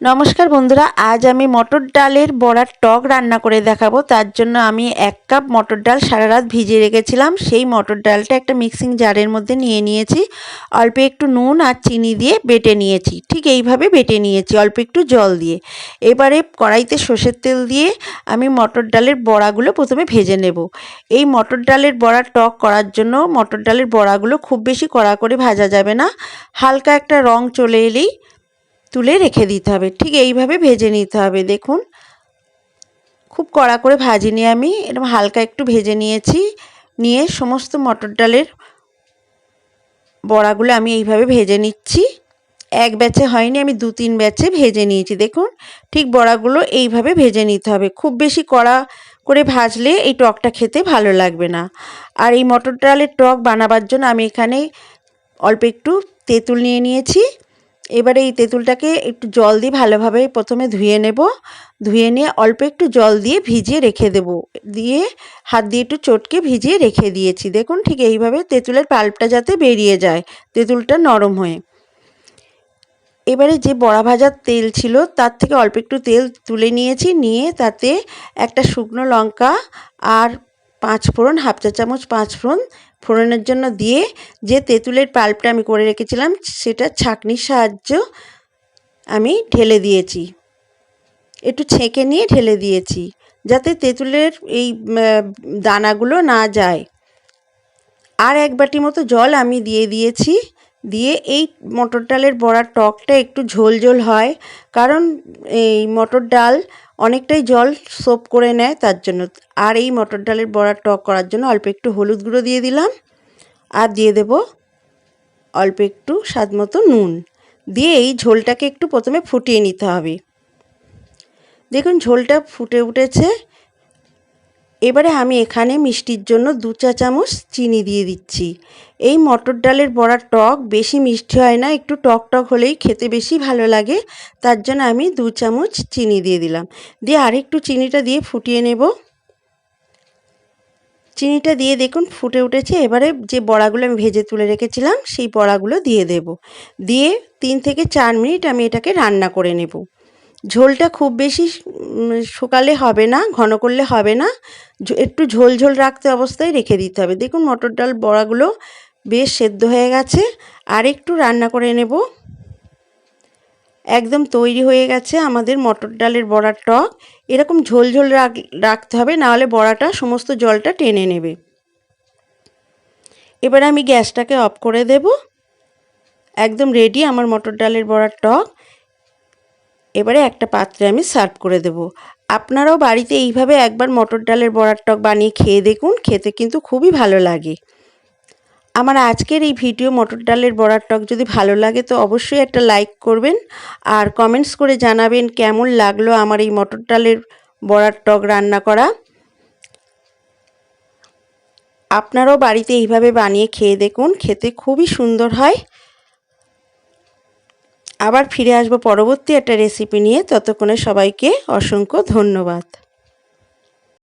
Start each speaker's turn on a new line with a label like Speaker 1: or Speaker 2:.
Speaker 1: নমস্কার বন্ধুরা, আজ আমি মটর ডালের বড়ার টক রান্না করে দেখাবো। তার জন্য আমি এক কাপ মটর ডাল সারা রাত ভিজিয়ে রেখেছিলাম। সেই মটর ডালটা একটা মিক্সিং জারের মধ্যে নিয়ে নিয়েছি। অল্প একটু নুন আর চিনি দিয়ে বেটে নিয়েছি। ঠিক এইভাবে বেটে নিয়েছি, অল্প একটু জল দিয়ে। এবারে কড়াইতে সর্ষের তেল দিয়ে আমি মটর ডালের বড়াগুলো প্রথমে ভেজে নেব। এই মটর ডালের বড়ার টক করার জন্য মটর ডালের বড়াগুলো খুব বেশি কড়া করে ভাজা যাবে না। হালকা একটা রং চলে এলেই তুলে রেখে দিতে হবে। ঠিক এইভাবে ভেজে নিতে হবে। দেখুন, খুব কড়া করে ভাজিনি আমি। এরকম হালকা একটু ভেজে নিয়েছি। নিয়ে সমস্ত মটর ডালের বড়াগুলো আমি এইভাবে ভেজে নিচ্ছি। এক ব্যাচে হয়নি, আমি দু তিন ব্যাচে ভেজে নিয়েছি। দেখুন, ঠিক বড়াগুলো এইভাবে ভেজে নিতে হবে। খুব বেশি কড়া করে ভাজলে এই টকটা খেতে ভালো লাগবে না। আর এই মটর ডালের টক বানাবার জন্য আমি এখানে অল্প একটু তেঁতুল নিয়ে নিয়েছি। এবারে এই তেঁতুলটাকে একটু জল দিয়ে ভালোভাবে প্রথমে ধুয়ে নেব। ধুয়ে নিয়ে অল্প একটু জল দিয়ে ভিজিয়ে রেখে দেব। দিয়ে হাত দিয়ে একটু চটকে ভিজিয়ে রেখে দিয়েছি। দেখুন ঠিক এইভাবে তেঁতুলের পাল্পটা যাতে বেরিয়ে যায়, তেঁতুলটা নরম হয়ে। এবারে যে বড়া ভাজার তেল ছিল, তার থেকে অল্প একটু তেল তুলে নিয়েছি। নিয়ে তাতে একটা শুকনো লঙ্কা আর পাঁচ ফোড়ন, হাফ চা চামচ পাঁচ ফোড়ন ফোড়নের জন্য দিয়ে যে তেঁতুলের পাল্পটা আমি করে রেখেছিলাম, সেটা ছাঁকনির সাহায্য আমি ঢেলে দিয়েছি। একটু ছেঁকে নিয়ে ঢেলে দিয়েছি, যাতে তেঁতুলের এই দানাগুলো না যায়। আর এক বাটি মতো জল আমি দিয়ে দিয়েছি, দিয়ে এই মটর ডালের বড়ার টকটা একটু ঝোল ঝোল হয়, কারণ এই মটর ডাল অনেকটাই জল সোপ করে নেয়, তার জন্য। আর এই মটর ডালের বড়ার টক করার জন্য অল্প একটু হলুদ গুঁড়ো দিয়ে দিলাম। আর দিয়ে দেব অল্প একটু স্বাদ মতো নুন। দিয়ে এই ঝোলটাকে একটু প্রথমে ফুটিয়ে নিতে হবে। দেখুন, ঝোলটা ফুটে উঠেছে। এবারে আমি এখানে মিষ্টির জন্য দু চা চামচ চিনি দিয়ে দিচ্ছি। এই মটর ডালের বড়ার টক বেশি মিষ্টি হয় না, একটু টক টক হলেই খেতে বেশি ভালো লাগে। তার জন্য আমি দু চামচ চিনি দিয়ে দিলাম। দিয়ে আরেকটু চিনিটা দিয়ে ফুটিয়ে নেব। চিনিটা দিয়ে দেখুন ফুটে উঠেছে। এবারে যে বড়াগুলো আমি ভেজে তুলে রেখেছিলাম, সেই বড়াগুলো দিয়ে দেব। দিয়ে তিন থেকে চার মিনিট আমি এটাকে রান্না করে নেব। ঝোলটা খুব বেশি শুকালে হবে না, ঘন করলে হবে না। একটু ঝোল ঝোল রাখতে অবস্থায় রেখে দিতে হবে। দেখুন মটর ডাল বড়াগুলো বেশ সেদ্ধ হয়ে গেছে। আর একটু রান্না করে নেব। একদম তৈরি হয়ে গেছে আমাদের মটর ডালের বড়ার টক। এরকম ঝোল ঝোল রাখতে হবে নাহলে বড়াটা সমস্ত জলটা টেনে নেবে। এবার আমি গ্যাসটাকে অফ করে দেব। একদম রেডি আমার মটর ডালের বড়ার টক। এবারে একটা পাত্রে আমি সার্ভ করে দেব। আপনারাও বাড়িতে এইভাবে একবার মটর ডালের বড়ার টক বানিয়ে খেয়ে দেখুন, খেতে কিন্তু খুবই ভালো লাগে। আমার আজকের এই ভিডিও মটর ডালের বড়ার টক যদি ভালো লাগে তো অবশ্যই একটা লাইক করবেন আর কমেন্টস করে জানাবেন কেমন লাগল আমার এই মটর ডালের বড়ার টক রান্না করা। আপনারাও বাড়িতে এইভাবে বানিয়ে খেয়ে দেখুন, খেতে খুবই সুন্দর হয়। আবার ফিরে আসব পরবর্তী একটা রেসিপি নিয়ে। ততক্ষণে সবাইকে অসংখ্য ধন্যবাদ।